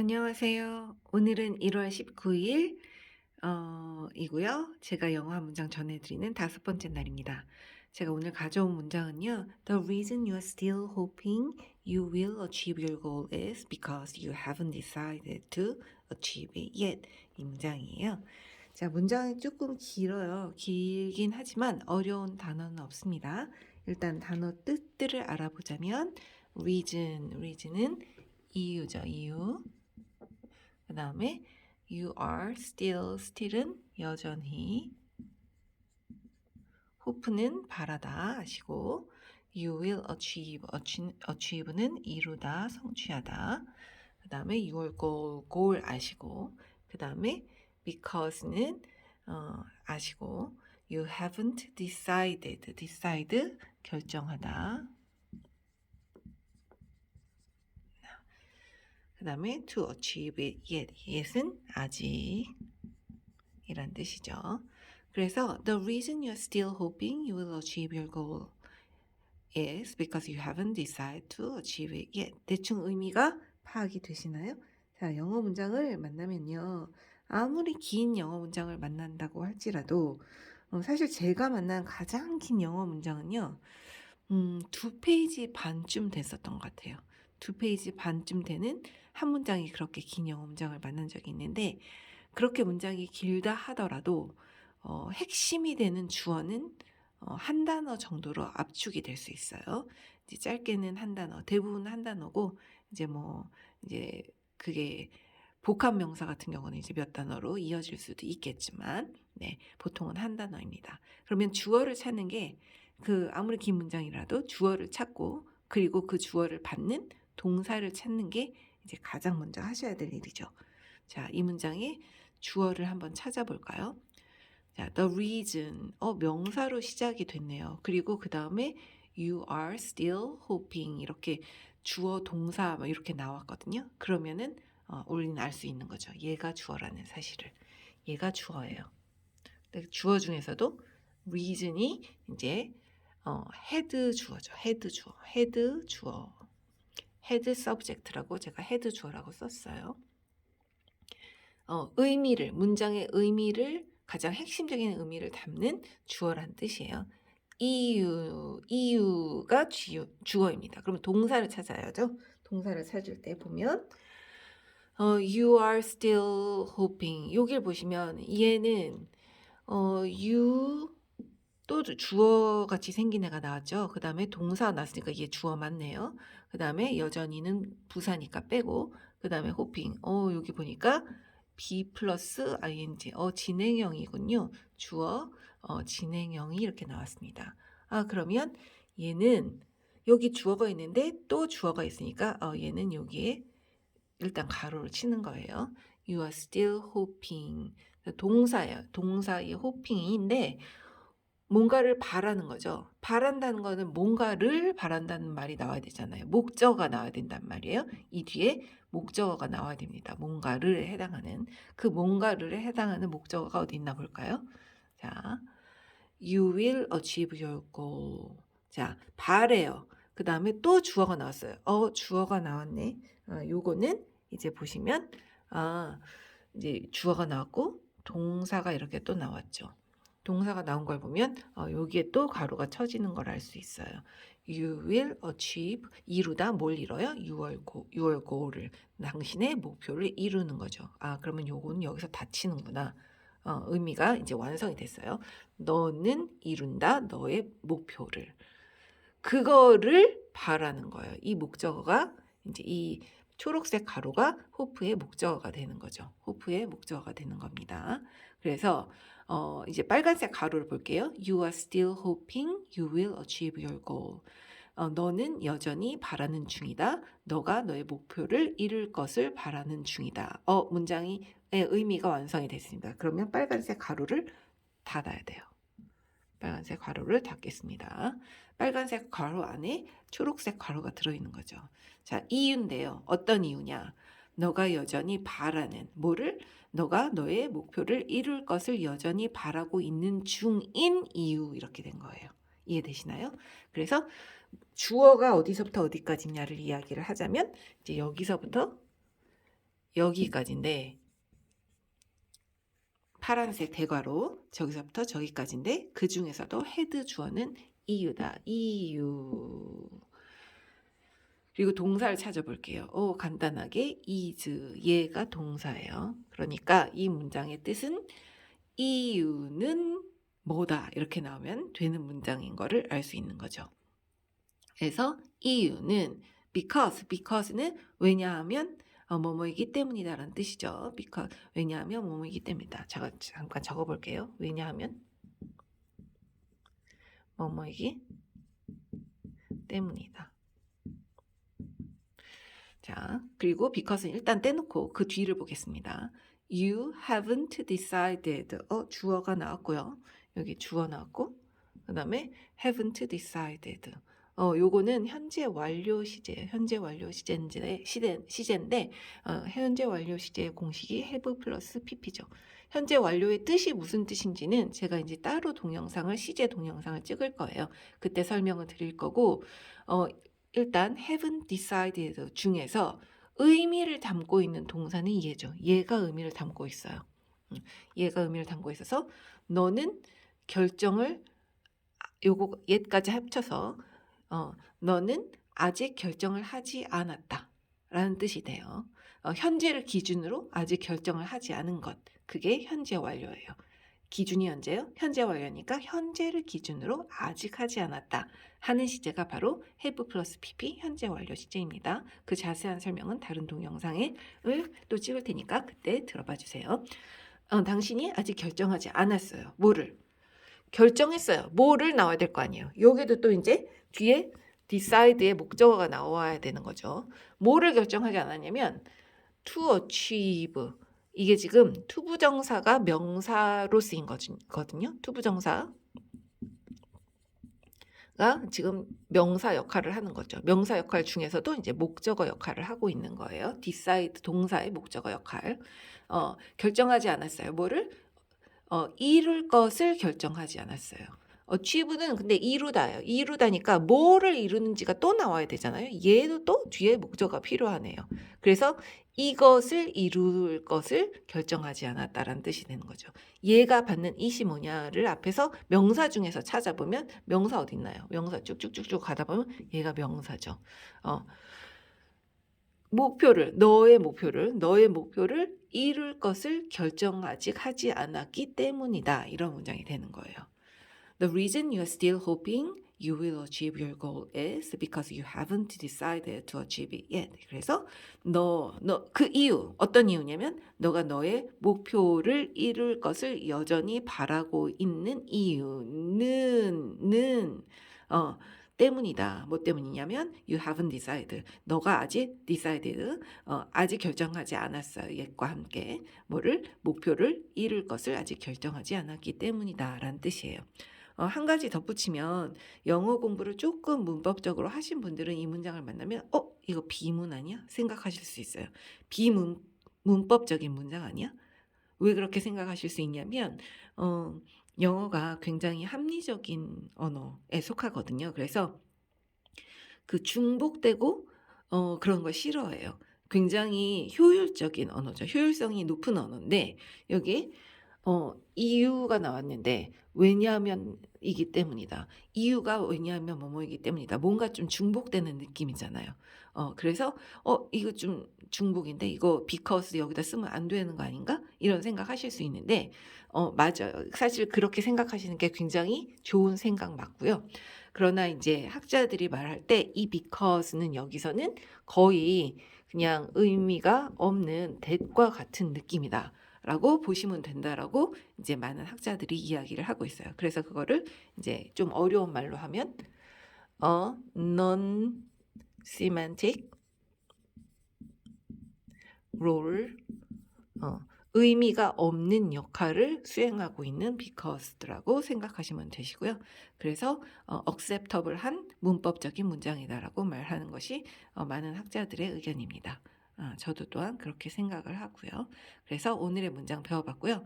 안녕하세요. 오늘은 1월 19일 어, 이고요. 제가 한 문장 전해드리는 다섯 번째 날입니다. 제가 오늘 가져온 문장은요. The reason you are still hoping you will achieve your goal is because you haven't decided to achieve it yet. 이 문장이에요. 자, 문장이 조금 길어요. 길긴 하지만 어려운 단어는 없습니다. 일단 단어 뜻들을 알아보자면 reason, reason은 이유죠, 이유. 그 다음에 you are still, still은 여전히 hope는 바라다 하시고 you will achieve- achieve는 이루다, 성취하다. 그 다음에 your goal, goal 아시고 그 다음에 because는 어, 아시고 you haven't decided, decide 결정하다. 그 다음에 to achieve it yet, yet은 아직 이란 뜻이죠. 그래서 the reason you're still hoping you will achieve your goal is because you haven't decided to achieve it yet. 대충 의미가 파악이 되시나요? 자, 영어 문장을 만나면요. 아무리 긴 영어 문장을 만난다고 할지라도 어, 사실 제가 만난 가장 긴 영어 문장은요. 음, 두 페이지 반쯤 됐었던 것 같아요. 두 페이지 반쯤 되는 한 문장이 그렇게 긴 영어 문장을 만난 적이 있는데 그렇게 문장이 길다 하더라도 어, 핵심이 되는 주어는 어, 한 단어 정도로 압축이 될 수 있어요. 이제 짧게는 한 단어, 대부분 한 단어고 이제 뭐 이제 그게 복합 명사 같은 경우는 이제 몇 단어로 이어질 수도 있겠지만 네, 보통은 한 단어입니다. 그러면 주어를 찾는 게 그 아무리 긴 문장이라도 주어를 찾고 그리고 그 주어를 받는 동사를 찾는 게 이제 가장 먼저 하셔야 될 일이죠. 자, 이 문장의 주어를 한번 찾아볼까요? 자, the reason. 어, 명사로 시작이 됐네요. 그리고 그 다음에 you are still hoping. 이렇게 주어, 동사 뭐 이렇게 나왔거든요. 그러면은 어, 우리는 알 수 있는 거죠. 얘가 주어라는 사실을. 얘가 주어예요. 주어 중에서도 reason이 이제 어, 헤드 주어죠. 헤드 주어. 헤드 주어. 헤드 서브젝트라고 제가 헤드 주어라고 썼어요. 어, 의미를 문장의 의미를 가장 핵심적인 의미를 담는 주어란 뜻이에요. 이유 이유가 주어, 주어 입니다. 그러면 동사를 찾아야죠. 동사를 찾을 때 보면 어, you are still hoping 여길 보시면 얘는 어, you 또 주어 같이 생긴 애가 나왔죠. 그 다음에 동사 나왔으니까 이게 주어 맞네요. 그 다음에 여전히는 부사니까 빼고 그 다음에 호핑. 어 여기 보니까 be 플러스 ing. 어 진행형이군요. 주어 어 진행형이 이렇게 나왔습니다. 아 그러면 얘는 여기 주어가 있는데 또 주어가 있으니까 어 얘는 여기에 일단 가로를 치는 거예요. You are still hoping. 동사예요. 동사의 hoping인데 뭔가를 바라는 거죠. 바란다는 거는 뭔가를 바란다는 말이 나와야 되잖아요. 목적어가 나와야 된단 말이에요. 이 뒤에 목적어가 나와야 됩니다. 뭔가를 해당하는 그 뭔가를 해당하는 목적어가 어디 있나 볼까요? 자, you will achieve your goal. 자, 바래요. 그 다음에 또 주어가 나왔어요. 어, 주어가 나왔네. 어, 요거는 이제 보시면 아, 이제 주어가 나왔고 동사가 이렇게 또 나왔죠. 동사가 나온 걸 보면 어, 여기에 또 가로가 쳐지는 걸 알 수 있어요. You will achieve 이루다 뭘 이뤄요? Your, go, your goal을 당신의 목표를 이루는 거죠. 아 그러면 요거는 여기서 닫히는구나. 어, 의미가 이제 완성이 됐어요. 너는 이룬다 너의 목표를 그거를 바라는 거예요. 이 목적어가 이제 이 초록색 가로가 호프의 목적어가 되는 거죠. 호프의 목적어가 되는 겁니다. 그래서 어, 이제 빨간색 가로를 볼게요. You are still hoping you will achieve your goal. 어, 너는 여전히 바라는 중이다. 너가 너의 목표를 이룰 것을 바라는 중이다. 어, 문장이 의 의미가 완성이 됐습니다. 그러면 빨간색 가로를 닫아야 돼요. 빨간색 가로를 닫겠습니다. 빨간색 가로 안에 초록색 가로가 들어있는 거죠. 자, 이유인데요. 어떤 이유냐? 너가 여전히 바라는 뭐를 너가 너의 목표를 이룰 것을 여전히 바라고 있는 중인 이유 이렇게 된 거예요. 이해되시나요? 그래서 주어가 어디서부터 어디까지냐를 이야기를 하자면 이제 여기서부터 여기까지인데 파란색 대괄호 저기서부터 저기까지인데 그 중에서도 헤드 주어는 이유다. 이유. 그리고 동사를 찾아볼게요. 오, 간단하게 is 얘가 동사예요. 그러니까 이 문장의 뜻은 이유는 뭐다 이렇게 나오면 되는 문장인 거를 알 수 있는 거죠. 그래서 이유는 because, because는 왜냐하면 어, 뭐뭐이기 때문이다라는 뜻이죠. because 왜냐하면 뭐뭐이기 때문이다. 제가 잠깐 적어볼게요. 왜냐하면 뭐뭐이기 때문이다. 자, 그리고 because는 일단 떼놓고 그 뒤를 보겠습니다. You haven't decided. 어, 주어가 나왔고요. 여기 주어 나왔고, 그 다음에 haven't decided. 어, 요거는 현재 완료 시제, 현재 완료 시제인데, 시제, 시제인데, 어, 현재 완료 시제의 공식이 have 플러스 pp죠. 현재 완료의 뜻이 무슨 뜻인지는 제가 이제 따로 동영상을, 시제 동영상을 찍을 거예요. 그때 설명을 드릴 거고, 어, 일단 haven't decided 중에서 의미를 담고 있는 동사는 얘죠. 얘가 의미를 담고 있어요. 음, 얘가 의미를 담고 있어서 너는 결정을 요거 얘까지 합쳐서 어, 너는 아직 결정을 하지 않았다 라는 뜻이 돼요. 어, 현재를 기준으로 아직 결정을 하지 않은 것 그게 현재 완료예요. 기준이 현재요. 현재 완료니까 현재를 기준으로 아직 하지 않았다 하는 시제가 바로 have 플러스 pp 현재 완료 시제입니다. 그 자세한 설명은 다른 동영상을 또 찍을 테니까 그때 들어봐 주세요. 어, 당신이 아직 결정하지 않았어요. 뭐를? 결정했어요. 뭐를 나와야 될 거 아니에요. 여기도 또 이제 뒤에 decide의 목적어가 나와야 되는 거죠. 뭐를 결정하지 않았냐면 to achieve 이게 지금 투부정사가 명사로 쓰인 거거든요. 투부정사가 지금 명사 역할을 하는 거죠. 명사 역할 중에서도 이제 목적어 역할을 하고 있는 거예요. decide 동사의 목적어 역할. 어, 결정하지 않았어요. 뭐를? 어, 이룰 것을 결정하지 않았어요. Achieve는 근데 이루다예요. 이루다니까 뭐를 이루는지가 또 나와야 되잖아요. 얘도 또 뒤에 목적어가 필요하네요. 그래서 이것을 이룰 것을 결정하지 않았다라는 뜻이 되는 거죠. 얘가 받는 이시 뭐냐를 앞에서 명사 중에서 찾아보면 명사 어디 있나요? 명사 쭉쭉쭉쭉 가다 보면 얘가 명사죠. 어. 목표를 너의 목표를 너의 목표를 이룰 것을 결정 아직 하지 않았기 때문이다. 이런 문장이 되는 거예요. The reason you are still hoping you will achieve your goal is because you haven't decided to achieve it yet. 그래서 너, 너, 그 이유, 어떤 이유냐면 너가 너의 목표를 이룰 것을 여전히 바라고 있는 이유는, 는, 어, 때문이다. 뭐 때문이냐면 you haven't decided. 너가 아직 decided. 어, 아직 결정하지 않았어요. 옛과 함께 뭐를 목표를 이룰 것을 아직 결정하지 않았기 때문이다라는 뜻이에요. 어, 한 가지 덧붙이면 영어 공부를 조금 문법적으로 하신 분들은 이 문장을 만나면 어 이거 비문 아니야 생각하실 수 있어요. 비문 문법적인 문장 아니야? 왜 그렇게 생각하실 수 있냐면 어, 영어가 굉장히 합리적인 언어에 속하거든요. 그래서 그 중복되고 어, 그런 걸 싫어해요. 굉장히 효율적인 언어죠. 효율성이 높은 언어인데 여기 어, 이유가 나왔는데 왜냐하면이기 때문이다. 이유가 왜냐하면 뭐뭐이기 때문이다. 뭔가 좀 중복되는 느낌이잖아요. 어, 그래서 어 이거 좀 중복인데 이거 because 여기다 쓰면 안 되는 거 아닌가? 이런 생각하실 수 있는데 어 맞아요. 사실 그렇게 생각하시는 게 굉장히 좋은 생각 맞고요. 그러나 이제 학자들이 말할 때이 because는 여기서는 거의 그냥 의미가 없는 that과 같은 느낌이다. 라고 보시면 된다라고 이제 많은 학자들이 이야기를 하고 있어요. 그래서 그거를 이제 좀 어려운 말로 하면 어 non semantic role 어, 의미가 없는 역할을 수행하고 있는 because라고 생각하시면 되시고요. 그래서 어, acceptable한 문법적인 문장이다라고 말하는 것이 어, 많은 학자들의 의견입니다. 아, 저도 또한 그렇게 생각을 하고요. 그래서 오늘의 문장 배워봤고요.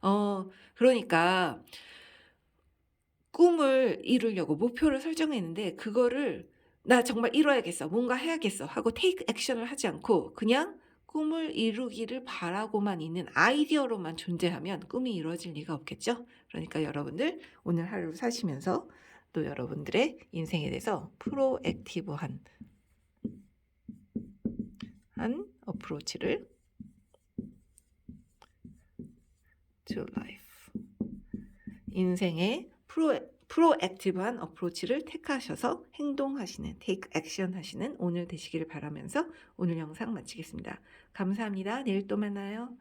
어, 그러니까 꿈을 이루려고 목표를 설정했는데 그거를 나 정말 이뤄야겠어. 뭔가 해야겠어. 하고 테이크 액션을 하지 않고 그냥 꿈을 이루기를 바라고만 있는 아이디어로만 존재하면 꿈이 이루어질 리가 없겠죠? 그러니까 여러분들 오늘 하루 사시면서 또 여러분들의 인생에 대해서 프로액티브한 한 어프로치를 to life 인생의 프로 프로액티브한 어프로치를 택하셔서 행동하시는 take action 하시는 오늘 되시기를 바라면서 오늘 영상 마치겠습니다. 감사합니다. 내일 또 만나요.